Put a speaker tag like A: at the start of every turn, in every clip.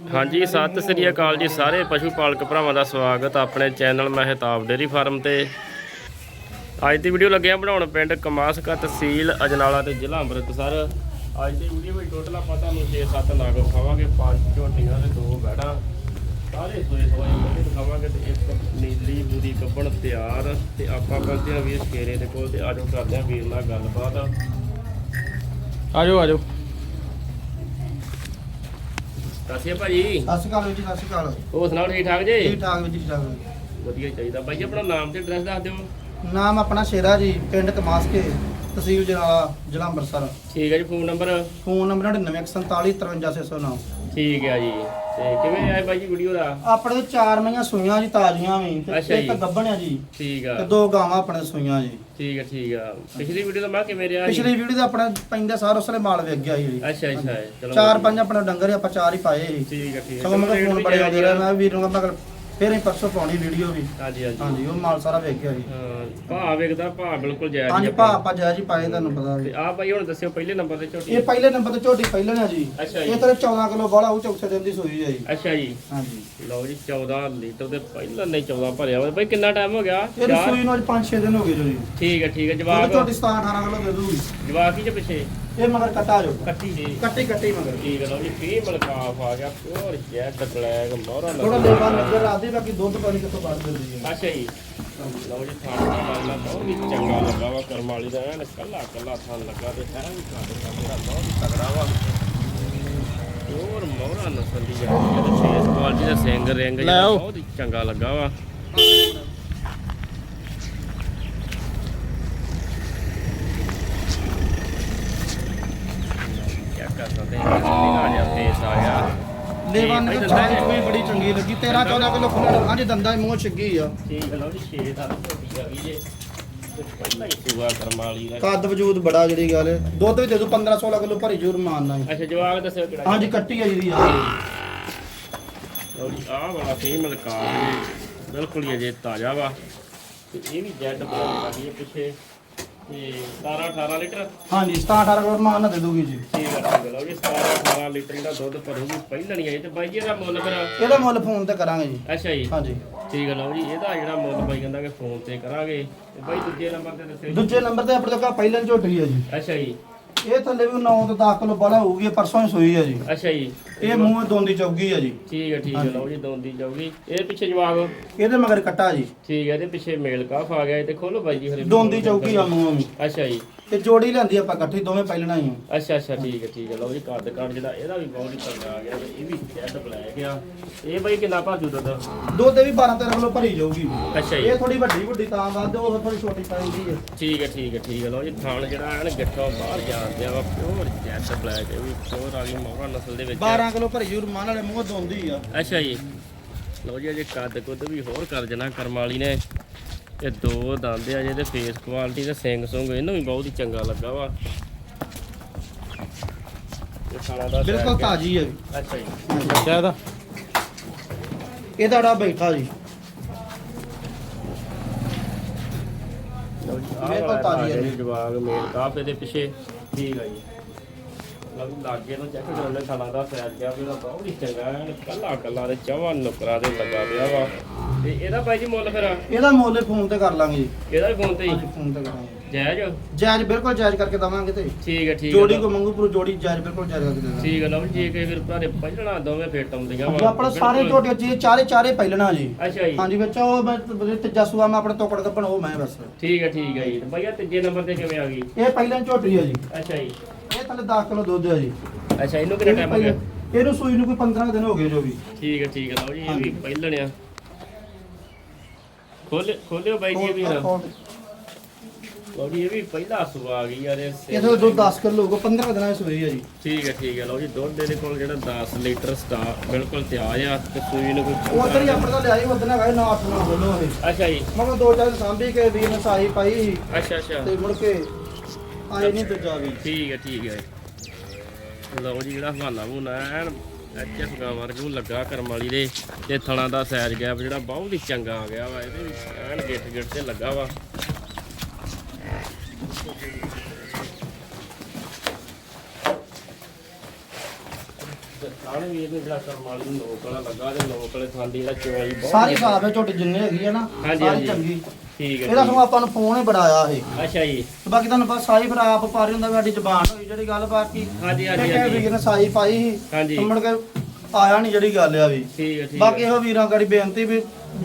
A: ਹਾਂਜੀ, ਸਤਿ ਸ੍ਰੀ ਅਕਾਲ ਜੀ ਸਾਰੇ ਪਸ਼ੂ ਪਾਲਕ ਭਰਾਵਾਂ ਦਾ ਸਵਾਗਤ ਆਪਣੇ ਚੈਨਲ ਮਹਿਤਾਬ ਡੇਰੀ ਫਾਰਮ ਤੇ। ਅੱਜ ਦੀ ਵੀਡੀਓ ਲੱਗਿਆ ਬਣਾਉਣ ਪਿੰਡ ਕਮਾਸਕਾ ਤਹਿਸੀਲ ਅਜਨਾਲਾ ਤੇ ਜ਼ਿਲ੍ਹਾ ਅੰਮ੍ਰਿਤਸਰ। ਅੱਜ ਦੀ ਵੀਡੀਓ ਵਿੱਚ ਟੋਟਲ ਆਪਾਂ ਤੁਹਾਨੂੰ 6-7 ਨਾਗ ਦਿਖਾਵਾਂਗੇ ਪੰਜ ਝੋਟੀਆਂ ਤੇ ਦੋ ਬੈੜਾਂ। ਸਾਰੇ ਸੋਏ ਸੋਏ ਮੁੰਡੇ ਦਿਖਾਵਾਂਗੇ ਤੇ ਇੱਕ ਨੀਲੀ ਬੂਰੀ ਕੱਪਣ ਤਿਆਰ ਤੇ ਆਪਾਂ ਪਹੁੰਚੇ ਹਾਂ ਵੀਰ ਸ਼ੇਰੇ ਦੇ ਕੋਲ ਤੇ ਆਜੋ ਕਰਦੇ ਹਾਂ ਵੀਰ ਨਾਲ ਗੱਲਬਾਤ। ਆਜੋ ਆਜੋ। ਦੱਸਿਆ ਭਾਜੀ।
B: ਸਤਿ ਸ਼੍ਰੀ ਅਕਾਲ ਵੀਰ ਜੀ ਸਤਿ ਸ਼੍ਰੀ ਅਕਾਲ।
A: ਹੋਰ ਸੁਣਾਓ ਠੀਕ ਠਾਕ ਜੀ?
B: ਠੀਕ ਠਾਕ ਵੀਰ ਜੀ ਠੀਕ ਠਾਕ
A: ਵਧੀਆ ਚਾਹੀਦਾ। ਜੀ ਆਪਣਾ ਨਾਮ ਤੇ ਐਡਰੈਸ ਦੱਸ ਦਿਓ।
B: ਨਾਮ ਆਪਣਾ ਸ਼ੇਰਾ ਜੀ ਪਿੰਡ ਕਮਾਸਕੇ ਤਹਿਸੀਲ ਜਨਾਲਾ ਜ਼ਿਲ੍ਹਾ ਅੰਮ੍ਰਿਤਸਰ।
A: ਠੀਕ ਹੈ ਜੀ ਫੋਨ ਨੰਬਰ?
B: ਫੋਨ ਨੰਬਰ 9947453609
A: ਠੀਕ ਹੈ ਜੀ। ਤੇ ਕਿਵੇਂ ਆਏ ਬਾਈ ਜੀ ਵੀਡੀਓ ਦਾ?
B: ਆਪਣੇ ਕੋਲ ਚਾਰ ਮਈਆਂ ਸੂਈਆਂ ਜੀ ਤਾਜ਼ੀਆਂ ਵੀ। ਤੇ
A: ਅੱਛਾ ਜੀ।
B: ਇੱਕ ਗੱਭਣ ਆ ਜੀ।
A: ਠੀਕ ਆ।
B: ਤੇ ਦੋ ਗਾਵਾਂ ਆਪਣੇ ਸੂਈਆਂ ਜੀ।
A: ਠੀਕ ਹੈ ਠੀਕ ਆ। ਪਿਛਲੀ ਵੀਡੀਓ ਦਾ ਮੈਂ ਕਿਵੇਂ ਰਿਹਾ ਜੀ?
B: ਪਿਛਲੀ ਵੀਡੀਓ ਦਾ ਆਪਣਾ ਪੈਂਦਾ ਸਾਰ ਉਸਲੇ ਮਾਲ ਵੇਖ ਗਿਆ ਜੀ।
A: ਅੱਛਾ ਅੱਛਾ। ਚਲੋ
B: ਚਾਰ ਪੰਜ ਆਪਣੇ ਡੰਗਰ ਆਪਾਂ ਚਾਰ ਹੀ ਪਾਏ ਸੀ
A: ਠੀਕ ਹੈ ਠੀਕ ਹੈ
B: ਸਗੋਂ ਮੈਂ
A: ਚਲੋ
B: ਫੋਨ ਬੜੇ ਆਉਂਦੇ ਰਹੇ। ਮੈਂ ਵੀਰ ਨੂੰ ਮੈਂ ਕਿਹਾ ਫੇਰ ਹੀ ਪਰਸੋਂ ਪਾਉਣੀ ਵੀਡੀਓ ਵੀ।
A: ਹਾਂਜੀ ਹਾਂਜੀ।
B: ਹਾਂਜੀ ਉਹ ਮਾਲ ਸਾਰਾ ਵੇਖ ਗਿਆ ਜੀ।
A: ਹਾਂ ਭਾਅ ਵੇਖਦਾ ਭਾਅ ਬਿਲਕੁਲ ਜਾਇਜ਼
B: ਹਾਂਜੀ ਭਾ। ਆਪਾਂ ਜਾਇਜ਼ ਹੀ ਪਾਏ ਤੁਹਾਨੂੰ ਪਤਾ
A: ਤੇ ਆ ਬਾਈ ਹੁਣ ਦੱਸਿਓ ਪਹਿਲੇ ਨੰਬਰ ਤੇ ਝੋਟੀ।
B: ਇਹ ਪਹਿਲੇ ਨੰਬਰ ਤੇ ਝੋਟੀ ਪਹਿਲੇ ਨੇ ਜੀ।
A: ਅੱਛਾ ਜੀ।
B: ਇਹ ਤੇਰੇ 14 ਕਿਲੋ ਬਾਲਾ ਉਹ ਚੌਥੇ ਦਿਨ ਦੀ ਸੂਈ ਹੈ ਜੀ।
A: ਅੱਛਾ ਜੀ।
B: ਹਾਂਜੀ।
A: ਲਓ ਜੀ 14 ਲੀਟਰ ਦੇ ਪਹਿਲਾਂ ਨਹੀਂ 14 ਭਰਿਆ ਵਾ ਬਾਈ ਕਿੰਨਾ ਟਾਈਮ ਹੋ ਗਿਆ?
B: ਇਹ
A: ਚਾਰ?
B: ਸੂਈ ਨੂੰ ਅੱਜ 5-6 ਦਿਨ ਹੋ ਗਏ ਜੋ। ਜੀ
A: ਠੀਕ ਹੈ ਠੀਕ ਹੈ
B: ਉਹ
A: ਜਵਾਬ
B: ਝੋਟੀ 17 18 ਕਿਲੋ ਦੇ ਦੂਗੀ।
A: ਜਵਾਬ ਕੀ ਚ ਪਿੱਛੇ।
B: ਇਹ ਮਗਰ ਕੱਟਾ ਜੋ।
A: ਕੱਟੀ ਜੀ।
B: ਕੱਟੀ ਕੱਟੀ ਮਗਰ।
A: ਠੀਕ ਹੈ ਲਓ ਜੀ ਫੀ ਮਲਕਾਫ ਆ ਗਿਆ ਪਿਓਰ ਜੈਡ ਬਲੈਕ ਮੋਹਰਾ
B: ਥੋੜਾ ਲੇਵਾ ਨਜ਼ਰ ਆਦੀ ਬਾਕੀ ਦੁੱਧ ਪਾਣੀ ਕਿੱਥੋਂ ਵੱਧ ਦਿੰਦੀ ਹੈ।
A: ਅੱਛਾ ਜੀ। ਲਓ ਜੀ ਥਾਣ ਦਾ ਮਾਮਲਾ ਬਹੁਤ ਹੀ ਚੰਗਾ ਲੱਗਾ ਵਾ ਕਰਮ ਵਾਲੀ ਦਾ ਐਨ ਕੱਲਾ ਕੱਲਾ ਥਾਣ ਲੱਗਾ ਤੇ ਹੈ ਵੀ ਕੱਦ ਦਾ ਮੇਰਾ ਬਹੁਤ ਹੀ ਤਗੜਾ ਵਾ। ਪਿਓਰ ਮੋਹਰਾ ਨਸਲ ਦੀ ਜਿਹੜੀ ਹੈ ਤੇ ਫੇਸ ਕੁਆਲਿਟੀ ਦਾ ਸਿੰਗ ਰਿੰਗ ਜਿਹੜਾ ਬਹੁਤ ਹੀ ਚੰਗਾ ਲੱਗਾ ਵਾ ਕੀ ਕਰ ਸਕਦੇ ਹਾਂ ਆ ਗਿਆ ਫੇਸ ਆ ਗਿਆ
B: ਲੇਵਾ
A: ਇਹ
B: ਨਜ਼ਰ
A: ਪਹਿਲਾਂ
B: ਛਾਈ
A: ਹੈ।
B: ਵੀ ਬੜੀ ਚੰਗੀ ਲੱਗੀ। 13 14 ਕਿਲੋ ਖੁੱਲ੍ਹਾ ਹਾਂਜੀ ਦੰਦਾਂ ਦੀ ਮੂੰਹ ਛਿੱਗੀ ਆ।
A: ਠੀਕ ਹੈ ਲਓ ਜੀ 6 ਦਾ ਆ ਗਈ ਜੇ। ਪਹਿਲਾਂ ਹੀ ਸੂਆ ਕਰਮ ਵਾਲੀ ਦਾ।
B: ਕੱਦ ਵਜੂਦ ਬੜਾ ਜਿਹੜੀ ਗੱਲ ਹੈ। ਦੁੱਧ ਵੀ ਦੇ ਦੂ 15 16 ਕਿਲੋ ਭਰੀ ਜੂਰ ਮਾਰਨਾ ਹੈ
A: ਅੱਛਾ ਜਵਾਬ ਦੱਸਿਓ ਕਿਹੜਾ
B: ਹਾਂਜੀ ਕੱਟੀ ਆ ਜਿਹੜੀ ਆ।
A: ਆਹ ਵਾਲਾ ਫੀਮੇਲ ਕਾਰ ਬਿਲਕੁਲ ਹੀ ਅਜੇ ਤਾਜ਼ਾ ਵਾ। ਤੇ ਇਹ ਵੀ ਜੈਡ ਆ ਗਈ ਹੈ ਪਿੱਛੇ। ਤੇ 17 18 ਲੀਟਰ?
B: ਹਾਂਜੀ 17 18 ਕਿਲੋ ਮਾਰਨਾ ਦੇ ਦੂਗੀ ਜੀ।
A: ਠੀਕ ਹੈ ਠੀਕ ਹੈ ਲਓ ਜੀ 17 18 ਲੀਟਰ ਜਿਹੜਾ ਦੁੱਧ ਭਰੂਗੀ ਪਹਿਲਣੀ ਹੈ ਤੇ ਬਾਈ ਜੀ ਇਹਦਾ ਮੁੱਲ ਫਿਰ?
B: ਇਹਦਾ ਮੁੱਲ ਫੋਨ ਤੇ ਕਰਾਂਗੇ ਜੀ।
A: ਅੱਛਾ ਜੀ।
B: ਹਾਂਜੀ।
A: ਠੀਕ ਹੈ ਲਓ ਜੀ ਇਹਦਾ ਜਿਹੜਾ ਮੁੱਲ ਬਾਈ ਕਹਿੰਦਾ ਕਿ ਫੋਨ ਤੇ ਕਰਾਂਗੇ। ਤੇ ਬਾਈ ਦੂਜੇ ਨੰਬਰ ਤੇ ਦੱਸਿਓ ਜੀ।
B: ਦੂਜੇ ਨੰਬਰ ਤੇ ਆਪਣੇ ਕੋਲ ਪਹਿਲਾਂ ਝੋਟੀ ਹੈ ਜੀ।
A: ਅੱਛਾ ਜੀ।
B: ਇਹ ਥੱਲੇ ਵੀ 9 ਤੋਂ 10 ਕਿਲੋ ਬੜਾ ਹੋਊਗੀ ਇਹ ਪਰਸੋਂ ਹੀ ਸੋਈ ਹੈ ਜੀ।
A: ਅੱਛਾ ਜੀ।
B: ਇਹ ਮੂੰਹ ਦੋਂਦੀ ਚੌਗੀ ਹੈ ਜੀ।
A: ਠੀਕ ਹੈ ਠੀਕ ਹੈ। ਲਓ ਜੀ ਦੋਂਦੀ ਜਾਊਗੀ ਇਹ ਪਿੱਛੇ ਜਵਾਬ?
B: ਇਹਦੇ ਮਗਰ ਕੱਟਾ ਜੀ।
A: ਠੀਕ ਹੈ ਇਹਦੇ ਪਿੱਛੇ ਮੇਲ ਕਾਫ ਆ ਗਿਆ ਇਹ ਤੇ ਖੋਲੋ ਬਾਈ ਜੀ ਹਰੇ
B: ਦੋਂਦੀ ਚੌਗੀ ਆ ਮੂੰਹ ਵੀ।
A: ਅੱਛਾ ਜੀ।
B: ਤੇ ਜੋੜੀ ਲੈਂਦੀ ਆਪਾਂ ਇਕੱਠੀ ਦੋਵੇਂ ਪਹਿਲਣਾ ਹੀ ਆ।
A: ਅੱਛਾ ਅੱਛਾ ਠੀਕ ਹੈ ਠੀਕ ਹੈ ਲਓ ਜੀ ਕੱਦ ਕੱਦ ਜਿਹੜਾ ਇਹਦਾ ਵੀ ਬਹੁਤ ਹੀ ਤੰਗਾ ਆ ਗਿਆ ਇਹ ਵੀ ਜੈਡ ਬਲੈਕ ਆ। ਇਹ ਬਾਈ ਕਿੰਨਾ ਭਾਜੂ ਦੁੱਧ?
B: ਦੁੱਧ ਵੀ 12 13 ਕਿਲੋ ਭਰੀ ਜਾਊਗੀ।
A: ਅੱਛਾ ਜੀ।
B: ਇਹ ਥੋੜੀ ਵੱਡੀ ਵੱਡੀ ਤਾਂ ਵੱਧ ਉਹ ਥੋੜੀ ਛੋਟੀ ਪੈਂਦੀ ਹੈ
A: ਠੀਕ ਹੈ ਠੀਕ ਹੈ ਠੀਕ ਹੈ ਲਓ ਜੀ ਥਾਣ ਜਿਹੜਾ ਐਨ ਗਿੱਠੋਂ ਬਾਹਰ ਜਾਂਦੇ ਆ ਵਾ ਪਿਓਰ ਜੈਡ ਬਲੈਕ ਇਹ ਵੀ ਪਿਓਰ ਆ ਗਈ ਮੋਹਰਾ ਨਸਲ ਦੇ ਵਿੱਚ
B: 12 ਕਿਲੋ ਭਰੀ ਜੂਰ ਮਾਨ ਵਾਲੇ ਮੂੰਹ ਦੋਂਦੀ ਆ।
A: ਅੱਛਾ ਜੀ। ਲਓ ਜੀ ਅਜੇ ਕੱਦ ਕੁੱਦ ਵੀ ਹੋਰ ਕਰ ਜਣਾ ਕਰਮ ਵਾਲੀ ਨੇ। ਇਹ ਦੋ ਦੰਦ ਆ ਜਿਹਦੇ ਫੇਸ ਕੁਆਲਿਟੀ ਤੇ ਸਿੰਗ ਸੁੰਗ ਇਹਨੂੰ ਵੀ ਬਹੁਤ ਹੀ ਚੰਗਾ ਲੱਗਾ ਵਾ। ਇਹ ਖਾਣਾ ਦਾ
B: ਬਿਲਕੁਲ
A: ਸੈਰ
B: ਤਾਜੀ ਹੈ
A: ਗਿਆ। ਅੱਛਾ ਜੀ।
B: ਅੱਛਾ ਇਹਦਾ? ਇਹਦਾ ੜਾ ਬੈਠਾ ਜੀ।
A: ਲਓ ਜੀ ਆਹ
B: ਬਿਲਕੁਲ
A: ਵਾਲਾ
B: ਤਾਜ਼ੀ ਹੈ
A: ਜੀ
B: ਜੀ।
A: ਜਵਾਗ ਮੇਲ ਕਾਫ ਇਹਦੇ ਪਿੱਛੇ। ਠੀਕ ਆ ਜੀ ਲਾਗੇ ਚੈੱਕ ਦਾ ਸੈਰ ਗਿਆ ਵੀ ਇਹਦਾ ਬਹੁਤ ਹੀ ਚੰਗਾ ਐਨ ਕੱਲਾ ਕੱਲਾ ਦੇ ਚਵਾਂ ਨੁਕਰਾ ਦੇ ਲੱਗਾ ਪਿਆ ਵਾ। ਤੇ ਇਹਦਾ ਭਾਈ ਜੀ ਮੁੱਲ ਫਿਰ?
B: ਇਹਦਾ ਮੁੱਲ ਫੋਨ ਤੇ ਕਰ ਲਾਂਗੇ। ਜੀ
A: ਇਹਦਾ ਵੀ ਫੋਨ ਤੇ ਹੀ?
B: ਹਾਂਜੀ ਫੋਨ ਤੇ ਕਰਾਂਗੇ।
A: ਜਾਇਜ਼?
B: ਜਾਇਜ਼ ਬਿਲਕੁਲ ਜਾਇਜ਼ ਕਰਕੇ ਦਵਾਂਗੇ ਤੇ।
A: ਠੀਕ ਹੈ ਠੀਕ ਹੈ
B: ਜੋੜੀ ਕੋ ਮੰਗੂ ਪੂਰੀ ਜੋੜੀ ਜਾਇਜ਼ ਬਿਲਕੁਲ ਜਾਇਜ਼ ਕਰਕੇ ਦੇਣਾ।
A: ਠੀਕ ਹੈ ਲਓ ਜੀ ਜੇ ਕਿ ਫਿਰ ਭਰਾਰੇ ਪਹਿਲਣਾ ਦੋਵੇਂ ਫੇਟ ਆਉਂਦੀਆਂ
B: ਜੀ ਆਪਣਾ ਸਾਰੇ ਝੋਟੇ ਜੀ ਚਾਰੇ ਚਾਰੇ ਪਹਿਲਣਾ ਜੀ।
A: ਅੱਛਾ ਜੀ।
B: ਹਾਂਜੀ ਵਿੱਚ ਉਹ ਮੈਂ ਤੇ ਤੀਜਾ ਸੂਆ ਮੈਂ ਆਪਣੇ ਤੋਕੜ ਕੱਪਣ ਉਹ ਮੈਂ ਬਸ।
A: ਠੀਕ ਹੈ ਠੀਕ ਹੈ ਜੀ। ਤੇ ਭਈਆ ਤੀਜੇ ਨੰਬਰ ਤੇ ਕਿਵੇਂ ਆ ਗਈ?
B: ਇਹ ਪਹਿਲਾਂ ਝੋਟੀ ਹੈ ਜੀ।
A: ਅੱਛਾ ਜੀ।
B: ਇਹ ਥੱਲੇ 10 ਕਿਲੋ ਦੁੱਧ ਹੈ ਜੀ।
A: ਅੱਛਾ ਇਹਨੂੰ ਕਿੰਨਾ ਟਾਈਮ ਹੋ ਗਿਆ?
B: ਇਹਨੂੰ ਸੂਈ ਨੂੰ ਕੋਈ 15 ਕੁ ਦਿਨ ਹੋ ਗਏ ਜੋ ਵੀ।
A: ਠੀਕ ਹੈ ਠੀਕ ਹੈ ਲਓ ਜੀ ਇਹ ਵੀ
B: ਹਾਂਜੀ।
A: ਪਹਿਲਣਿਆ ਖੋਲ ਖੋਲਿਓ ਬਾਈ ਜੀ ਇਹ ਵੀ ਨਾ। ਲਓ ਜੀ ਇਹ ਵੀ ਪਹਿਲਾ ਸੁਆ ਆ ਗਈ ਯਾਰ ਇਹ
B: ਇਹਦੇ ਦੁੱਧ 10 ਕਿਲੋ ਹੋਊਗਾ 15 ਦਿਨਾਂ ਦੀ ਸੂਈ ਹੈ ਜੀ।
A: ਠੀਕ ਹੈ ਠੀਕ ਹੈ ਲਓ ਜੀ ਦੁੱਧ ਇਹਦੇ ਕੋਲ ਜਿਹੜਾ 10 ਲੀਟਰ ਸਟਾਰ ਬਿਲਕੁਲ ਤਿਆਰ ਆ ਤੇ ਸੂਈ ਨੂੰ ਕੋਈ
B: ਉਧਰ ਹੀ ਆਪਣੇ ਤੋਂ ਲਿਆਈ ਉਧਰ ਹੈਗਾ ਨਾ ਆਪ ਨਾ ਬੋਲੋ ਇਹ।
A: ਅੱਛਾ ਜੀ।
B: ਮੈਂ ਕਿਹਾ ਦੋ ਚਾਰ ਸਾਂਭੀ ਕੇ ਵੀਰ ਨੇ ਸਾਈ ਪਾਈ।
A: ਅੱਛਾ ਅੱਛਾ।
B: ਤੇ ਮੁੜ ਕੇ ਆਏ ਨਹੀਂ ਦੂਜਾ ਵੀ।
A: ਠੀਕ ਹੈ ਠੀਕ ਹੈ। ਲਓ ਜੀ ਜਿਹੜਾ ਹਵਾਨਾ ਹੂਨਾ ਐਨ ਐਚਐਫ ਗਾ ਵਰਗੂ ਲੱਗਾ ਕਰਮ ਵਾਲੀ ਦੇ ਤੇ ਥਣਾ ਦਾ ਸਾਈਜ਼ ਗੈਪ ਜਿਹੜਾ ਬਹੁਤ ਹੀ ਚੰਗਾ ਆ ਗਿਆ ਵਾ ਇਹਦੇ ਵਿੱਚ ਐਨ ਗਿੱਟ ਗਿੱਟ ਤੇ ਲੱਗਾ ਵਾ। ਆਣ ਵੀਰ ਨੂੰ ਜਿਹੜਾ ਕਰਮ ਵਾਲੀ ਨੂੰ ਲੋਕ ਵਾਲਾ ਲੱਗਾ ਤੇ ਲੋਕ ਵਾਲੇ ਖਾਂਦੀ ਜਿਹੜਾ ਚਵਾਈ ਬਹੁਤ
B: ਸਾਰੀ ਸਾਫ਼ ਹੈ ਝੋਟੀ ਜਿੰਨੇ ਹੈਗੀ ਆ ਨਾ
A: ਹਾਂਜੀ,
B: ਸਾਰੀ
A: ਹਾਂਜੀ।
B: ਚੰਗੀ।
A: ਠੀਕ ਹੈ
B: ਇਹਦਾ ਸਗੋਂ ਆਪਾਂ ਨੂੰ ਫੋਨ ਹੀ ਬੜਾਇਆ ਇਹ।
A: ਅੱਛਾ ਜੀ।
B: ਤੇ ਬਾਕੀ ਤੁਹਾਨੂੰ ਪਤਾ ਸਾਈ ਫਿਰ ਆਪ ਪਾਰੀ ਹੁੰਦਾ ਵੀ ਸਾਡੀ ਜ਼ਬਾਨ ਹੋਈ ਜਿਹੜੀ ਗੱਲ ਬਾਕੀ।
A: ਹਾਂਜੀ ਹਾਂਜੀ ਹਾਂਜੀ।
B: ਵੀਰ ਨੇ ਸਾਈ ਪਾਈ ਸੀ
A: ਹਾਂਜੀ।
B: ਤੇ ਮੁੜ ਕੇ ਆਇਆ ਨਹੀਂ ਜਿਹੜੀ ਗੱਲ ਆ ਵੀ।
A: ਠੀਕ ਹੈ ਠੀਕ
B: ਬਾਕੀ ਇਹੋ ਵੀਰਾਂ ਗੜੀ ਬੇਨਤੀ ਵੀ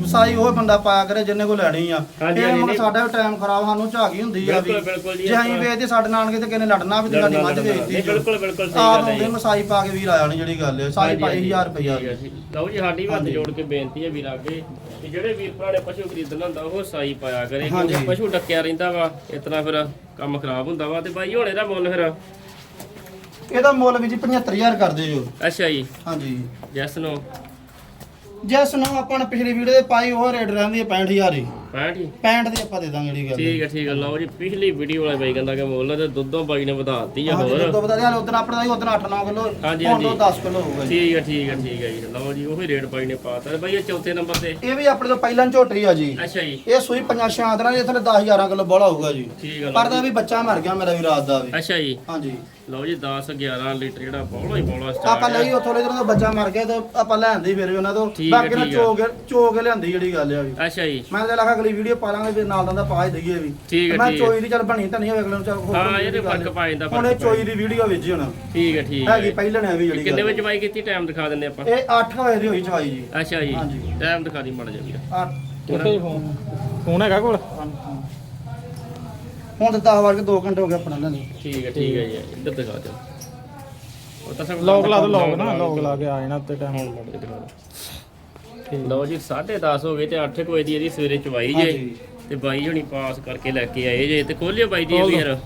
B: ਸਾਈ ਉਹ ਬੰਦਾ ਪਾਇਆ ਕਰੇ ਜਿੰਨੇ ਕੋ ਲੈਣੀ ਆ।
A: ਹਾਂਜੀ,
B: ਇਹ
A: ਹਾਂਜੀ, ਨਹੀਂ।
B: ਸਾਡਾ ਵੀ ਟਾਈਮ ਖਰਾਬ ਸਾਨੂੰ ਝਾਗੀ ਹੁੰਦੀ ਆ ਵੀ।
A: ਬਿਲਕੁਲ ਬਿਲਕੁਲ ਜੀ
B: ਜੇ ਅਸੀਂ ਵੇਚਦੇ ਸਾਡੇ ਨਾਲ ਕਿਤੇ ਕਿਨੇ ਲੜਨਾ ਵੀ ਤੇ ਸਾਡੀ ਮੱਝ ਵੇਚਦੀ
A: ਬਿਲਕੁਲ ਬਿਲਕੁਲ ਸਹੀ
B: ਆਪ
A: ਗੱਲ ਹੈ
B: ਹੁੰਦੇ ਮਸਾਈ ਪਾ ਕੇ ਵੀਰ ਆਇਆ ਨਹੀਂ ਜਿਹੜੀ ਗੱਲ ਹੈ ਸਾਈ ਪਾਈ 1000 ਰੁਪਇਆ
A: ਠੀਕ ਹੈ ਜੀ। ਲਓ ਜੀ ਸਾਡੀ ਵੀ ਹੱਥ। ਜੋੜ ਕੇ ਬੇਨਤੀ ਹੈ ਵੀਰਾਂ ਅੱਗੇ। ਜਿਹੜੇ ਵੀਰ ਭਰਾ ਨੇ ਪਸ਼ੂ ਖਰੀਦਣਾ ਹੁੰਦਾ ਉਹ ਸਾਈ ਪਾਇਆ ਕਰੇ
B: ਹਾਂਜੀ।
A: ਪਸ਼ੂ ਡੱਕਿਆ ਰਹਿੰਦਾ ਵਾ ਇਤਨਾ ਫਿਰ ਕੰਮ ਖਰਾਬ ਹੁੰਦਾ ਵਾ। ਤੇ ਬਾਈ ਹੁਣ ਇਹਦਾ ਮੁੱਲ ਫਿਰ?
B: ਇਹਦਾ ਮੁੱਲ ਵੀ ਜੀ 75000 ਕਰਦੇ ਜੋ।
A: ਅੱਛਾ ਜੀ।
B: ਹਾਂਜੀ।
A: ਜੈਸ ਨੂੰ।
B: ਜਿਸ ਨੂੰ ਆਪਾਂ ਨੇ ਪਿਛਲੀ ਵੀਡੀਓ ਦੇ ਪਾਈ ਉਹ ਰੇਟ ਰਹਿੰਦੀ ਹੈ 65000 ਹੀ।
A: 65 ਜੀ
B: 65 ਦੀ ਆਪਾਂ ਦੇ ਦਾਂਗੇ ਜਿਹੜੀ ਗੱਲ
A: ਠੀਕ ਹੈ ਠੀਕ ਹੈ ਲਓ ਜੀ ਪਿਛਲੀ ਵੀਡੀਓ ਵਾਲਾ ਬਾਈ ਕਹਿੰਦਾ ਕਿ ਮੁੱਲ ਤੇ ਦੁੱਧੋਂ ਬਾਈ ਨੇ ਵਧਾ ਦਿੱਤੀ ਆ ਹੋਰ।
B: ਦੁੱਧ ਵਧਾ ਦਿਆ ਉਦੋਂ ਆਪਣਾ ਉਦੋਂ 8-9 ਕਿਲੋ
A: ਹਾਂਜੀ,
B: ਹੁਣ
A: ਹਾਂਜੀ।
B: ਤੋਂ 10 ਕਿਲੋ ਹੋਊਗਾ ਜੀ।
A: ਠੀਕ ਹੈ ਠੀਕ ਹੈ ਠੀਕ ਹੈ ਜੀ ਲਓ ਜੀ ਉਹੀ ਰੇਟ ਬਾਈ ਨੇ ਪਾਤਾ। ਤੇ ਬਾਈ ਇਹ ਚੌਥੇ ਨੰਬਰ ਤੇ?
B: ਇਹ ਵੀ ਆਪਣੇ ਤੋਂ ਪਹਿਲਾਂ ਝੋਟਰੀ ਆ ਜੀ।
A: ਅੱਛਾ ਜੀ।
B: ਇਹ ਸੂਈ ਪੰਜਾਂ ਛਾਂ ਦਿਨਾਂ ਦੇ ਥੱਲੇ 10 11 ਕਿਲੋ ਬੋਲਾ ਹੋਊਗਾ ਜੀ।
A: ਠੀਕ ਹੈ
B: ਪਰ ਦਾ। ਵੀ ਬੱਚਾ ਮਰ ਗਿਆ ਮੇਰਾ ਵੀ ਰਾਤ ਦਾ ਵੀ।
A: ਅੱਛਾ ਜੀ।
B: ਹਾਂਜੀ।
A: ਲਓ ਜੀ 10 11 ਲੀਟਰ ਜਿਹੜਾ ਬੋਲਾ ਹੀ ਬੋਲਾ
B: ਆਪਾਂ
A: ਸਟਾਰਟ
B: ਲਈ ਉਥੋਂ ਲੈ ਜਦੋਂ ਬੱਚਾ ਮਰ ਗਿਆ ਤੇ ਆਪਾਂ ਲੈਂਦੇ ਫਿਰ ਵੀ ਉਹਨਾਂ ਤੋਂ।
A: ਠੀਕ ਹੈ,
B: ਬਾਕੀ ਨਾ
A: ਠੀਕ ਹੈ।
B: ਚੋਗ ਚੋਗ ਲਿਆਂਦੀ ਜਿਹੜੀ ਗੱਲ ਆ ਵੀ।
A: ਅੱਛਾ ਜੀ।
B: ਮੈਂ ਤਾਂ ਲੱਗਾ ਅਗਲੀ ਵੀਡੀਓ ਪਾ ਲਾਂਗੇ ਵੀ ਨਾਲ ਦਾ ਪਾ ਹੀ ਦਈਏ ਵੀ।
A: ਠੀਕ ਹੈ,
B: ਮੈਂ
A: ਠੀਕ ਹੈ।
B: ਚੋਈ ਦੀ ਚੱਲ ਬਣੀ ਤਾਂ ਨਹੀਂ ਹੋਵੇ ਅਗਲੇ ਨੂੰ ਚੱਲ ਹੋਰ
A: ਹਾਂ,
B: ਕੋਈ ਗੱਲ
A: ਫ਼ਰਕ ਪਾ ਜਾਂਦਾ,
B: ਹੁਣ ਇਹ
A: ਫ਼ਰਕ ਪਾ
B: ਚੋਈ ਦੀ ਵੀਡੀਓ ਵਿੱਚ ਹੀ ਹੁਣ।
A: ਠੀਕ ਹੈ ਠੀਕ
B: ਹੈਗੀ
A: ਹੈ।
B: ਪਹਿਲਾਂ ਨੇ ਵੀ ਜਿਹੜੀ
A: ਕਿੰਨੇ
B: ਗੱਲ
A: ਵਜੇ ਕੀਤੀ? ਟਾਈਮ ਦਿਖਾ ਦਿੰਦੇ ਆਪਾਂ।
B: ਇਹ 8 ਵਜੇ ਦੀ ਹੋਈ ਚਵਾਈ ਜੀ।
A: ਅੱਛਾ ਜੀ।
B: ਹਾਂਜੀ।
A: ਟਾਈਮ ਦਿਖਾ ਦੀ ਮੜ ਜਾ ਵੀਰ
B: 8
C: ਕਿੱਥੇ ਫੋਨ ਫੋਨ ਹੈਗਾ ਕੋਲ?
B: ਹੁਣ ਤਾਂ 10 ਵਜੇ 2 ਘੰਟੇ ਹੋ ਗਏ ਆਪਣਾ ਲੈਂਦੇ
A: ਠੀਕ ਹੈ ਠੀਕ ਹੈ ਜੀ ਇੱਧਰ ਦਿਖਾ ਦਿਓ। ਉਹ ਤਾਂ ਸਭ
C: ਲੌਕ ਲਾ ਦੋ ਲੌਕ ਨਾ ਲੌਕ ਲਾ ਕੇ ਆ ਜਾਣਾ ਉੱਤੇ ਟਾਈਮ
A: ਹੁਣ ਮੜ ਦਿਖਾ ਦਿਓ। ਲਓ ਜੀ 10:30 ਹੋ ਗਏ ਤੇ 8 ਵਜੇ ਦੀ ਇਹਦੀ ਸਵੇਰੇ ਚਵਾਈ ਜੇ। ਤੇ ਬਾਈ ਹੁਣੀ ਪਾਸ ਕਰਕੇ ਲੈ ਕੇ ਆਏ ਜੇ। ਤੇ ਖੋਲਿਓ ਬਾਈ ਦੀ ਵੀ ਯਾਰ।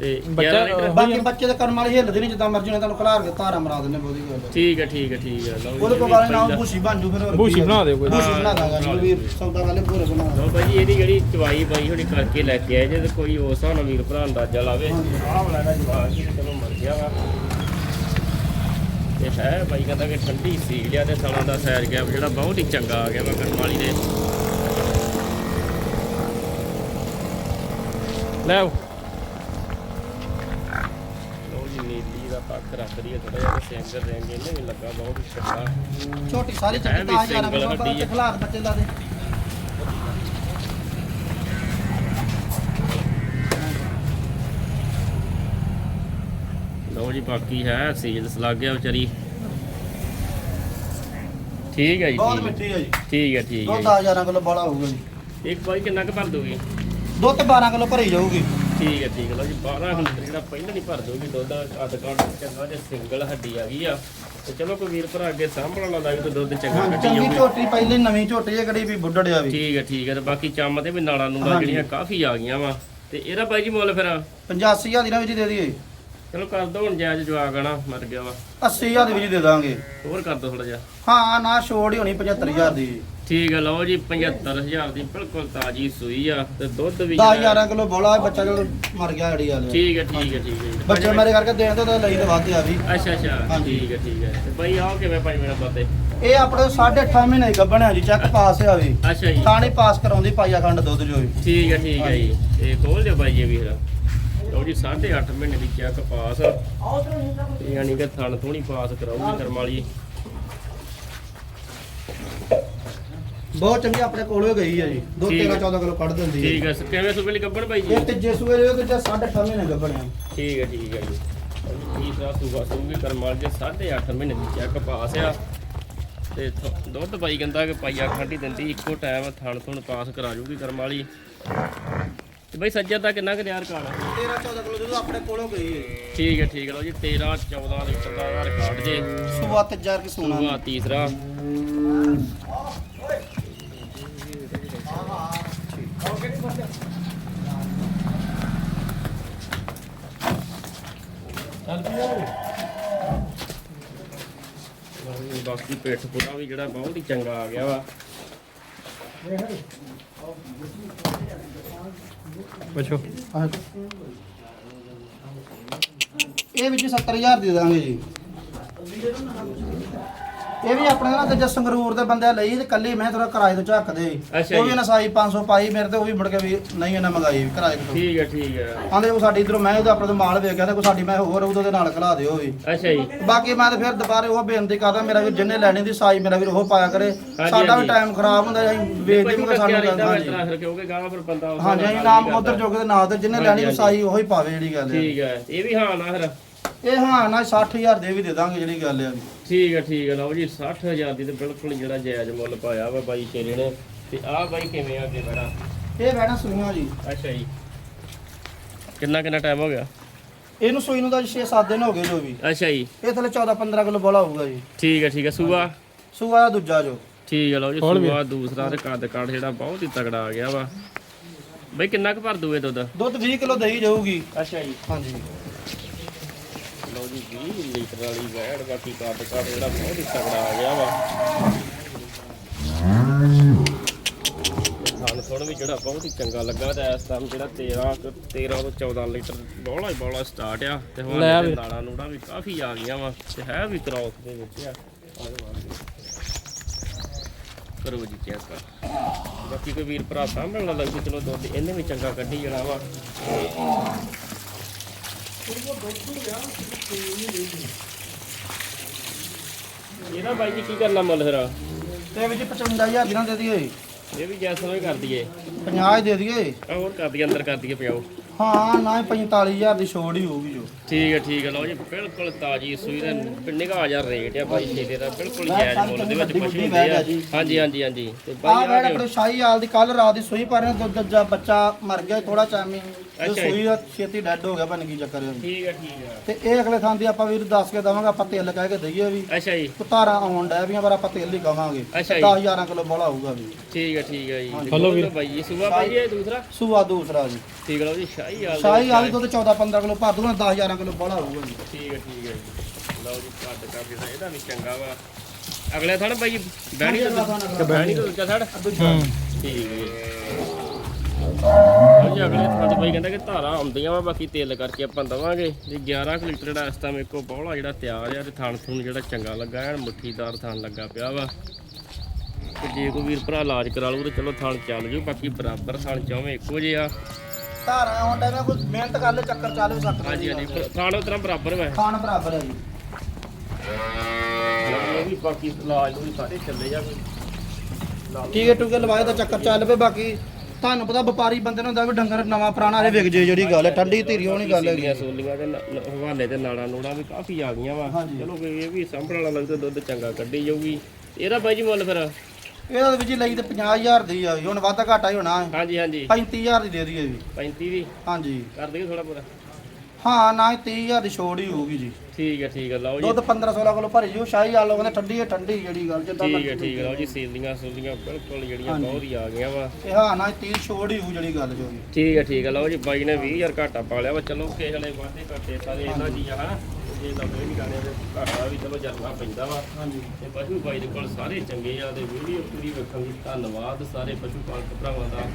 A: ਤੇ 11 ਲੀਟਰ
B: ਬਾਕੀ ਬੱਚੇ ਦੇ ਕਰਮ ਵਾਲੀ ਹਿੱਲਦੇ ਨਹੀਂ ਜਿੱਦਾਂ ਮਰਜ਼ੀ ਨੇ ਤੁਹਾਨੂੰ ਖਲਾਰ ਕੇ ਧਾਰਾ ਮਰਾ ਦਿੰਦੇ ਬਹੁਤੀ ਗੱਲ।
A: ਠੀਕ ਹੈ ਠੀਕ ਹੈ ਠੀਕ ਹੈ ਲਓ
B: ਉਹਦੇ
A: ਇਹ
B: ਕੋਲ ਵਾਲੇ
A: ਪਹਿਲਾਂ-
B: ਭੂਸੀ ਬਣ ਜੂ ਫਿਰ ਹੋਰ ਆ।
C: ਬਣਾ ਦਿਓ ਕੋਈ।
B: ਭੂਸੀ
A: ਹਾਂ,
B: ਬਣਾ ਦਾਂਗਾ ਜੀ ਵੀਰ ਸੌਦਾ ਵਾਲੇ ਪੂਰੇ ਬਣਾ
A: ਲਓ ਬਾਈ ਜੀ, ਇਹਦੀ ਜਿਹੜੀ ਚਵਾਈ ਬਾਈ ਹੁਣੀ ਕਰਕੇ ਲੈ ਕੇ ਆਏ ਜੇ ਤੇ ਕੋਈ ਉਸ ਨਾਲ ਵੀਰ ਭਰਾ ਅੰਦਾਜ਼ਾ ਲਾਵੇ। ਆਹ ਵਾਲਾ ਦਾ ਜਵਾਬ ਜੀ ਚਲੋ ਮਰ ਗਿਆ ਵਾ। ਤੇ ਹੈ ਬਾਈ ਕਹਿੰਦਾ ਕਿ ਠੰਡੀ ਸੀ ਲਿਆ ਤੇ ਸਾਲਾਂ ਦਾ ਸੈਰ ਗਿਆ ਜਿਹੜਾ ਬਹੁਤ ਹੀ ਚੰਗਾ ਆ ਗਿਆ ਵਾ ਕਰਮ ਵਾਲੀ ਦੇ।
C: ਲੈ
A: ਪੱਖ ਰੱਖਦੀ ਹੈ ਥੋੜਾ ਜਿਹਾ ਤੇ ਸਿੰਗਰ ਰੈਂਜ ਇਹਨੇ ਵੀ ਲੱਗਾ ਬਹੁਤ ਹੀ ਚੰਗਾ।
B: ਛੋਟੀ ਸਾਰੀ
A: ਵੀ
B: ਤਾਂ ਯਾਰ
A: single ਵੱਡੀ ਹੈ।
B: ਖਲਾਰ ਬੱਚੇ ਲਾ ਦੇ।
A: ਲਓ ਜੀ ਬਾਕੀ ਹੈ ਸੀਲਸ ਲੱਗ ਗਿਆ ਵਿਚਾਰੀ। ਠੀਕ ਹੈ ਜੀ
B: ਬਹੁਤ
A: ਠੀਕ। ਹੈ।
B: ਮਿੱਠੀ ਹੈ ਜੀ।
A: ਠੀਕ ਹੈ ਠੀਕ ਹੈ
B: ਦੁੱਧ 11 ਕਿਲੋ ਬੜਾ ਹੋਊਗਾ ਜੀ।
A: ਜੀ। ਇੱਕ ਬਾਈ ਕਿੰਨਾ ਕੁ ਭਰ ਦੋਗੇ?
B: ਦੁੱਧ 12 ਕਿਲੋ ਭਰੀ ਜਾਊਗੀ।
A: ਠੀਕ ਹੈ ਠੀਕ ਹੈ। ਲਓ ਜੀ 12 ਲੀਟਰ ਜਿਹੜਾ ਪਹਿਲਾਂ ਨਹੀਂ ਭਰ ਦੋਗੀ ਦੁੱਧ ਅੱਧ ਕਾਟ ਚੰਗਾ ਜੇ ਸਿੰਗਲ ਹੱਡੀ ਆ ਗਈ ਆ। ਤੇ ਚਲੋ ਕੋਈ ਵੀਰ ਭਰਾ ਅੱਗੇ ਸਾਂਭਣ ਵਾਲਾ ਵੀ ਤੇ ਦੁੱਧ ਚੰਗਾ ਕੱਢੀ
B: ਚੰਗੀ
A: ਜਾਊਗੀ।
B: ਝੋਟੀ ਪਹਿਲੇ ਨਵੀਂ ਝੋਟੀ ਹੈ ਕਿਹੜੀ ਵੀ ਬੁੱਢੜਿਆ ਵੀ।
A: ਠੀਕ ਹੈ ਠੀਕ ਹੈ ਤੇ ਬਾਕੀ ਚੰਮ ਤੇ ਵੀ ਨਾਲਾਂ ਨੂੰ
B: ਹਾਂਜੀ।
A: ਜਿਹੜੀਆਂ ਕਾਫੀ ਆ ਗਈਆਂ ਵਾ। ਤੇ ਇਹਦਾ ਬਾਈ ਜੀ ਮੁੱਲ ਫਿਰ?
B: 85000 ਦੀ ਨਾ ਵਿੱਚ ਦੇ ਦਈਏ।
A: ਚਲੋ ਕਰ ਦੋ ਹੁਣ ਜਾਇਜ਼ ਜਵਾਕ ਆਣਾ ਮਰ ਗਿਆ ਵਾ।
B: 80000 ਦੀ ਵਿੱਚ ਦੇ ਦਾਂਗੇ।
A: ਹੋਰ ਕਰ ਦੋ ਥੋੜਾ ਜਿਹਾ।
B: ਹਾਂ ਨਾ ਛੋੜ ਹੀ ਹੋਣੀ 75000 ਦੀ।
A: ਠੀਕ ਹੈ ਲਓ ਜੀ 75000 ਦੀ ਬਿਲਕੁਲ ਤਾਜੀ ਸੂਈ ਆ ਤੇ ਦੁੱਧ ਵੀ
B: 10
A: ਜਿਹੜਾ-
B: 11 ਕਿਲੋ ਬੋਲਾ ਬੱਚਾ ਜਦੋਂ ਮਰ ਗਿਆ ਅੜੀ ਵਾਲੇ
A: ਠੀਕ ਹੈ ਠੀਕ ਹੈ ਠੀਕ ਹੈ।
B: ਬੱਚੇ ਮੇਰੇ ਕਰਕੇ ਦੇਣ ਤੋਂ ਲਈ ਤਾਂ ਵੱਧ ਆ ਵੀ।
A: ਅੱਛਾ ਅੱਛਾ। ਠੀਕ ਹੈ ਠੀਕ ਹੈ ਤੇ ਬਾਈ ਆਓ ਕਿਵੇਂ ਪੰਜਵੇਂ ਨੰਬਰ ਤੇ
B: ਇਹ ਆਪਣੇ 8.5 ਮਹੀਨੇ ਦੀ ਗੱਭਣ ਆ ਜੀ ਚੈੱਕ ਪਾਸ ਆ ਵੀ।
A: ਅੱਛਾ ਜੀ।
B: ਥਾਣੇ ਪਾਸ ਕਰਾਉਂਦੀ ਪਾਈਆ ਖੰਡ ਦੁੱਧ ਜੋ ਵੀ।
A: ਠੀਕ ਹੈ ਠੀਕ ਹੈ ਜੀ। ਇਹ ਖੋਲ ਦਿਓ ਬਾਈ ਇਹ ਵੀ ਫਿਰ ਲਓ ਜੀ 8.5 ਮਹੀਨੇ ਦੀ ਚੈੱਕ ਪਾਸ ਯਾਨੀ ਕਿ ਥਣ ਥੋਣੀ ਪਾਸ ਕਰਾਉਗੀ ਕਰਮ
B: ਬਹੁਤ ਚੰਗੀ ਆਪਣੇ ਕੋਲੋਂ ਗਈ ਆ ਜੀ। ਦੋ
A: ਠੀਕ
B: 13
A: ਹੈ।
B: 14 ਕਿਲੋ ਕੱਢ ਦਿੰਦੀ
A: ਠੀਕ ਹੈ ਕਿਵੇਂ ਸੁਬੇ ਲਈ ਕੱਪੜ ਬਾਈ ਜੀ?
B: ਇਹ ਤੀਜੇ ਸੂਏ ਦੇ ਵਿੱਚ 8.5 ਮਹੀਨੇ ਗੱਭਣ ਆ।
A: ਠੀਕ ਹੈ ਠੀਕ ਹੈ ਜੀ। ਤੀਸਰਾ ਸੂਬਾ ਸੂਗੀ ਕਰਮ ਵਾਲੀ ਦੇ 8.5 ਮਹੀਨੇ ਦੀ ਚੈੱਕ ਪਾਸ ਆ। ਤੇ ਥ- ਦੁੱਧ ਬਾਈ ਕਹਿੰਦਾ ਕਿ ਪਾਈਆ ਖਾਂਡੀ ਦਿੰਦੀ ਇੱਕੋ ਟਾਈਮ ਥਣ ਥੁਣ ਪਾਸ ਕਰਾ ਜੂਗੀ ਕਰਮ ਵਾਲੀ। ਤੇ ਬਾਈ ਸੱਜਰ ਦਾ ਕਿੰਨਾ ਕੁ ਰਿਆਰ ਕਾਲ
B: 13 14 ਕਿਲੋ ਦੁੱਧ ਆਪਣੇ ਕੋਲੋਂ ਗਈ ਹੈ
A: ਠੀਕ ਹੈ ਠੀਕ ਹੈ। ਲਓ ਜੀ 13 14 ਲੀਟਰ ਦਾ ਰਿਕਾਰਡ ਜੇ।
B: ਸੂਆ ਤੀਜਾ ਕਿ ਸੋਨਾ।
A: ਸੂਆ ਤੀਸਰਾ। ਬਾਕੀ ਪੇਟ ਪੂਰਾ ਵੀ ਜਿਹੜਾ ਬਹੁਤ ਹੀ ਚੰਗਾ ਆ ਗਿਆ ਵਾ
C: ਪੁੱਛੋ।
B: ਇਹ ਵਿੱਚ 70000 ਦੇ ਦਾਂਗੇ ਜੀ ਇਹ ਵੀ ਆਪਣੇ ਨਾਲ ਤੇ ਸੰਗਰੂਰ ਦੇ ਬੰਦੇ ਲਈ ਤੇ ਕੱਲੀ ਮੈਂ ਥੋੜਾ ਕਿਰਾਏ ਤੋਂ ਝੱਕਦੇ
A: ਅੱਛਾ
B: ਉਹ ਵੀ
A: ਜੀ।
B: ਨਸਾਈ 500 ਪਾਈ ਮੇਰੇ ਤੇ ਉਹ ਵੀ ਮੁੜ ਕੇ ਵੀ ਨਹੀਂ ਇਹਨਾਂ ਮੰਗਾਈ ਵੀ ਕਿਰਾਏ ਤੋਂ।
A: ਠੀਕ ਹੈ ਠੀਕ ਹੈ।
B: ਆਂਦੇ ਉਹ ਸਾਡੀ ਇਧਰੋਂ ਮੈਂ ਉਹਦਾ ਆਪਣੇ ਤੋਂ ਮਾਲ ਵੇਖਿਆ ਤੇ ਕੋਈ ਸਾਡੀ ਮੈਂ ਹੋਰ ਉਹਦੇ ਨਾਲ ਖਲਾ ਦਿਓ ਵੀ।
A: ਅੱਛਾ ਜੀ।
B: ਬਾਕੀ ਮੈਂ ਤੇ ਫਿਰ ਦੁਬਾਰੇ ਉਹ ਬੇਨਤੀ ਕਰਦਾ ਮੇਰਾ ਵੀ ਜਿੰਨੇ ਲੈਣੀ ਦੀ ਸਾਈ ਮੇਰਾ ਵੀ ਉਹ ਪਾਇਆ ਕਰੇ। ਸਾਡਾ ਵੀ
A: ਹਾਂਜੀ।
B: ਟਾਈਮ ਖਰਾਬ ਹੁੰਦਾ ਅਸੀਂ ਵੇਚ
A: ਪਸ਼ੂ
B: ਦੇਵਾਂਗੇ ਸਾਨੂੰ
A: ਰਹਿੰਦਾ
B: ਹਾਂਜੀ।
A: ਟ੍ਰਾਂਸਫਰ ਕਿਉਂਕਿ ਗਾਂ ਫਿਰ ਬੰਦਾ
B: ਹਾਂਜੀ ਅਸੀਂ ਨਾਮ ਉਧਰ। ਜੋਗੇ ਦੇ ਨਾਂ ਤੇ ਜਿੰਨੇ ਲੈਣੀ
A: ਹਾਂਜੀ,
B: ਸਾਈ ਉਹੀ ਪਾਵੇ ਜਿਹੜੀ ਗੱਲ ਹੈ
A: ਠੀਕ ਹੈ ਇਹ ਵੀ ਹਾਂ ਨਾ ਫਿਰ।
B: ਇਹ ਹਾਂ ਨਾ 60000 ਦੇ ਵੀ ਦੇ ਦਾਂਗੇ ਜਿਹੜੀ ਗੱਲ ਹੈ
A: ਠੀਕ ਹੈ ਠੀਕ ਹੈ ਲਓ ਜੀ 60000 ਦੀ ਤੇ ਬਿਲਕੁਲ ਜਿਹੜਾ ਜਾਇਜ਼ ਮੁੱਲ ਪਾਇਆ ਵਾ ਬਾਈ ਸ਼ੇਰੇ ਨੇ। ਤੇ ਆਹ ਬਾਈ ਕਿਵੇਂ ਆ ਅੱਗੇ ਬੜਾ
B: ਇਹ ਬੈਣਾ ਸੁਣੀਆਂ ਜੀ।
A: ਅੱਛਾ ਜੀ। ਕਿੰਨਾ ਕਿੰਨਾ ਟਾਈਮ ਹੋ ਗਿਆ?
B: ਇਹਨੂੰ ਸੂਈ ਨੂੰ ਤਾਂ 6-7 ਦਿਨ ਹੋ ਗਏ ਜੋ ਵੀ।
A: ਅੱਛਾ ਜੀ।
B: ਇਹ ਥੱਲੇ 14-15 ਕਿਲੋ ਬੋਲਾ ਹੋਊਗਾ ਜੀ।
A: ਠੀਕ ਹੈ ਠੀਕ ਹੈ ਸੂਆ?
B: ਸੂਆ ਦਾ ਦੂਜਾ ਜੋ।
A: ਠੀਕ ਹੈ ਲਓ ਜੀ
C: ਵੀ।
A: ਸੂਆ ਦੂਸਰਾ ਤੇ ਕੱਦ ਕਾਠ ਜਿਹੜਾ ਬਹੁਤ ਹੀ ਤਗੜਾ ਆ ਗਿਆ ਵਾ। ਬਈ ਕਿੰਨਾ ਕੁ ਭਰ ਦੂਏ ਦੁੱਧ?
B: ਦੁੱਧ 20 ਕਿਲੋ ਦਹੀਂ ਜਾਊਗੀ।
A: ਅੱਛਾ ਜੀ।
B: ਹਾਂਜੀ।
A: ਜੀ 20 ਲੀਟਰ ਵਾਲੀ ਵੈੜ ਬਾਕੀ ਕੱਦ ਕਾਠ ਜਿਹੜਾ ਬਹੁਤ ਹੀ ਤਗੜਾ ਆ ਗਿਆ ਵਾ ਖਾਣ ਥੋੜਾ ਵੀ ਜਿਹੜਾ ਬਹੁਤ ਹੀ ਚੰਗਾ ਲੱਗਾ ਤੇ ਇਸ ਟਾਈਮ ਜਿਹੜਾ 13 ਕੁ- 13 ਤੋਂ 14 ਲੀਟਰ ਬੋਲਾ ਹੀ ਬੋਲਾ ਸਟਾਰਟ ਆ ਤੇ ਹੁਣ। ਨਾਲਾਂ ਨੂੜਾ ਵੀ ਕਾਫੀ ਆ ਗਈਆਂ ਵਾ ਤੇ ਹੈ ਵੀ ਕ੍ਰੋਸ ਦੇ ਵਿੱਚ ਆ। ਕਰੋ ਜੀ ਚੈੱਕ ਬਾਕੀ ਕੋਈ ਵੀਰ ਭਰਾ ਸਾਹਮਣੇ ਲੱਗ ਚਲੋ ਦੁੱਧ ਇਹਨੇ ਵੀ ਚੰਗਾ ਕੱਢੀ ਜਾਣਾ ਵਾ ਇਹਦਾ ਬਾਈ ਜੀ ਕੀ ਕਰਨਾ ਮੁੱਲ ਫਿਰ?
B: ਤੇ ਵਿੱਚ 55000 ਦਿਨਾਂ ਦੇ ਦਈਏ।
A: ਇਹ ਵੀ ਜੈਸਨ ਹੀ ਕਰ ਦਈਏ।
B: 50 ਦੇ ਦਈਏ।
A: ਆ ਹੋਰ ਕਰ ਦਈਏ ਅੰਦਰ ਕਰ ਦਈਏ ਪਿਆਓ
B: ਹਾਂ ਨਾ ਹੀ 45000 ਦੀ ਛੋੜ ਹੀ ਹੋਊਗੀ ਜੋ।
A: ਠੀਕ ਹੈ ਠੀਕ ਹੈ ਲਓ ਜੀ ਬਿਲਕੁਲ ਤਾਜੀ ਸੂਈ ਦਾ ਨਿਗਾਹ ਜਾ ਰੇਟ ਆ ਭਾਈ ਛੇਲੇ ਦਾ ਬਿਲਕੁਲ ਜਾਇਜ਼ ਮੁੱਲ ਦੇ ਵਿੱਚ ਪਸ਼ੂ ਹੁੰਦੇ ਆ। ਹਾਂਜੀ ਹਾਂਜੀ ਹਾਂਜੀ। ਤੇ
B: ਆ
A: ਬਾਈ
B: ਬੈੜ
A: ਆ
B: ਆਪਣੇ ਸ਼ਾਹੀ ਦੀ ਕੱਲ ਰਾਤ ਦੀ ਸੂਈ ਪਰ ਦੁੱਧ ਦਾ ਬੱਚਾ ਮਰ ਗਿਆ ਥੋੜਾ ਚਾਮੀ
A: ਅੱਛਾ ਜੀ।
B: ਸੂਈ ਦਾ ਛੇਤੀ ਡੈੱਡ ਹੋ ਗਿਆ ਬਣ ਕੀ ਚੱਕਰ
A: ਠੀਕ ਹੈ ਠੀਕ ਹੈ।
B: ਤੇ ਇਹ ਅਗਲੇ ਥਾਂ ਦੀ ਆਪਾਂ ਵੀਰ ਦੱਸ ਕੇ ਦਵਾਂਗੇ ਆਪਾਂ ਤੇਲ ਕਹਿ ਕੇ ਦਈਏ ਵੀ।
A: ਅੱਛਾ ਜੀ।
B: ਤਾਰਾਂ ਆਉਣ ਡੈ ਵੀਆਂ ਪਰ ਆਪਾਂ ਤੇਲ ਹੀ ਕਵਾਂਗੇ।
A: ਅੱਛਾ ਜੀ।
B: 10000 ਕਿਲੋ ਬੋਲਾ ਹੋਊਗਾ ਵੀ।
A: ਠੀਕ ਹੈ ਠੀਕ ਹੈ ਜੀ।
C: ਹਲੋ ਵੀਰ।
A: ਬਾਈ ਜੀ ਸੂਆ ਬਾਈ ਜੀ ਇਹ ਦੂਸਰਾ?
B: ਸੂਆ ਦੂਸਰਾ ਜੀ।
A: ਠੀਕ ਹੈ ਲਓ ਜੀ ਸ਼ਾਹੀ ਦੇ
B: ਸ਼ਾਹੀ
A: ਵਿੱਚ
B: ਦੁੱਧ 14 15 ਕਿਲੋ ਭਰ ਦੂਗਾ 10000 ਕਿਲੋ ਬੋਲਾ ਹੋਊਗਾ ਜੀ।
A: ਠੀਕ ਹੈ ਠੀਕ ਹੈ ਜੀ। ਲਓ ਜੀ ਕੱਟ ਕਰਕੇ ਤਾਂ ਇਹਦਾ ਵੀ ਚੰਗਾ ਵਾ। ਅਗਲੇ ਥਣ ਬਾਈ ਬੈਣੀ ਤੋਂ। ਬੈਣੀ ਤੋਂ ਦੂਜਾ ਥੜ
C: ਹੂੰ।
A: ਠੀਕ ਹੈ ਜੀ ਅਗਲੇ ਥਣ ਤੇ ਬਾਈ ਕਹਿੰਦਾ ਕਿ ਧਾਰਾਂ ਆਉਂਦੀਆਂ ਵਾ ਬਾਕੀ ਤੇਲ ਕਰਕੇ ਆਪਾਂ ਦਵਾਂਗੇ। ਜੀ 11 ਕੁ ਲੀਟਰ ਜਿਹੜਾ ਇਸ ਟਾਈਮ ਇੱਕੋ ਬੌਲਾ ਜਿਹੜਾ ਤਿਆਰ ਆ ਤੇ ਥਣ ਥੁਣ ਜਿਹੜਾ ਚੰਗਾ ਲੱਗਾ ਐਨ ਮੁੱਠੀਦਾਰ ਥਣ ਲੱਗਾ ਪਿਆ ਵਾ। ਤੇ ਜੇ ਕੋਈ ਵੀਰ ਭਰਾ ਇਲਾਜ ਕਰਾ ਲੂ ਤੇ ਚਲੋ ਥਣ ਚੱਲ ਜੂ ਬਾਕੀ ਬਰਾਬਰ ਥਣ ਚਾਵੇਂ ਇੱਕੋ ਜਿਹੇ ਆ।
B: ਧਾਰਾਂ ਆਉਣ ਡੈ ਕੋਈ ਮਿਹਨਤ ਕਰ ਲੈ ਚੱਕਰ ਚੱਲ ਵੀ ਸਕਦਾ
A: ਹਾਂਜੀ ਹਾਂਜੀ ਪਰ ਥਣ ਉਤਰਾ ਬਰਾਬਰ ਵਾ।
B: ਖਾਣ ਬਰਾਬਰ ਹੈ ਜੀ।
A: ਇਹ ਵੀ ਬਾਕੀ ਇਲਾਜ ਨੂੰ ਵੀ ਸਾਰੇ ਚੱਲੇ ਜਾ ਕੋਈ
B: ਟੀਕੇ ਟੂਕੇ ਲਵਾਏ ਤਾਂ ਚੱਕਰ ਚੱਲ ਪਏ ਬਾਕੀ ਤੁਹਾਨੂੰ ਪਤਾ ਵਪਾਰੀ ਬੰਦੇ ਨੂੰ ਹੁੰਦਾ ਵੀ ਡੰਗਰ ਨਵਾਂ ਪੁਰਾਣਾ ਇਹ ਵਿਕ ਜੇ ਜਿਹੜੀ ਗੱਲ ਹੈ ਠੰਡੀ ਧੀਰੀ ਹੋਣੀ ਗੱਲ ਹੈਗੀ।
A: ਸੀਲੀਆਂ ਸੋਲੀਆਂ ਨ- ਨ- ਹਵਾਲੇ ਤੇ ਨਾੜਾ ਨੂੜਾ ਵੀ ਕਾਫੀ ਆ ਗਈਆਂ ਵਾ। ਚਲੋ ਕੋਈ ਇਹ ਵੀ ਸੰਭਲ ਵਾਲਾ ਲੱਗਦਾ ਦੁੱਧ ਚੰਗਾ ਕੱਢੀ ਜਾਊਗੀ। ਇਹਦਾ ਬਾਈ ਜੀ ਮੁੱਲ ਫਿਰ?
B: ਇਹਦਾ ਵਿੱਚ ਹੀ ਲਈ ਤੇ 50000 ਦੀ ਆ ਜੀ, ਹੁਣ ਵਾਧਾ ਘਾਟਾ ਹੀ ਹੋਣਾ। ਹੈ
A: ਹਾਂਜੀ। ਹਾਂਜੀ
B: 35000 ਦੀ ਦੇ ਦਈਏ ਜੀ।
A: 35 ਦੀ?
B: ਹਾਂਜੀ।
A: ਕਰ ਦਈਏ ਥੋੜਾ ਪੂਰਾ
B: ਹਾਂ ਨਾ ਹੀ 30000 ਦੀ ਛੋੜ ਹੀ ਹੋਊਗੀ ਜੀ।
A: ਠੀਕ ਹੈ ਠੀਕ ਹੈ ਲਓ ਜੀ।
B: ਦੁੱਧ 15 16 ਕਿਲੋ ਭਰੀ ਜੋ ਸ਼ਾਹੀ ਹਾਲ ਕਹਿੰਦੇ ਠੰਡੀ ਹੈ ਠੰਡੀ ਜਿਹੜੀ ਗੱਲ ਜਿੱਦਾਂ
A: ਠੀਕ ਹੈ ਠੀਕ ਹੈ ਲਓ ਜੀ ਸੀਲੀਆਂ ਸੋਲੀਆਂ ਬਿਲਕੁਲ ਜਿਹੜੀਆਂ। ਬਹੁਤ ਹੀ ਆ ਗਈਆਂ ਵਾ।
B: ਇਹ ਹਾਂ ਨਾ 30 ਛੋੜ ਹੀ ਹੋਊ ਜਿਹੜੀ ਗੱਲ ਜੋ ਜੀ।
A: ਠੀਕ ਹੈ ਠੀਕ ਹੈ ਲਓ ਜੀ ਬਾਈ ਨੇ 20000 ਘਾਟਾ ਪਾ ਲਿਆ ਵਾ। ਚਲੋ ਕਿਸੇ ਵਾਲੇ ਵਾਧੇ ਘਾਟੇ ਸਾਰੇ ਇਹਨਾਂ ਚੀਜ਼ਾਂ ਹਨਾ? ਜੇ ਲੱਗੇ ਵੀ ਗਾਣੇ ਦੇ ਘਾਟਾ ਵੀ ਚਲੋ ਜਰਨਾ ਪੈਂਦਾ ਵਾ।
B: ਹਾਂਜੀ।
A: ਤੇ ਪਸ਼ੂ ਬਾਈ ਦੇ ਕੋਲ ਸਾਰੇ ਚੰਗੇ ਆ ਤੇ ਵੀਡੀਓ ਪੂਰੀ ਵੇਖਣ ਲਈ ਧੰਨਵਾਦ ਸਾਰੇ ਪਸ਼ੂ ਪਾਲਕ ਭਰਾਵਾਂ ਦਾ।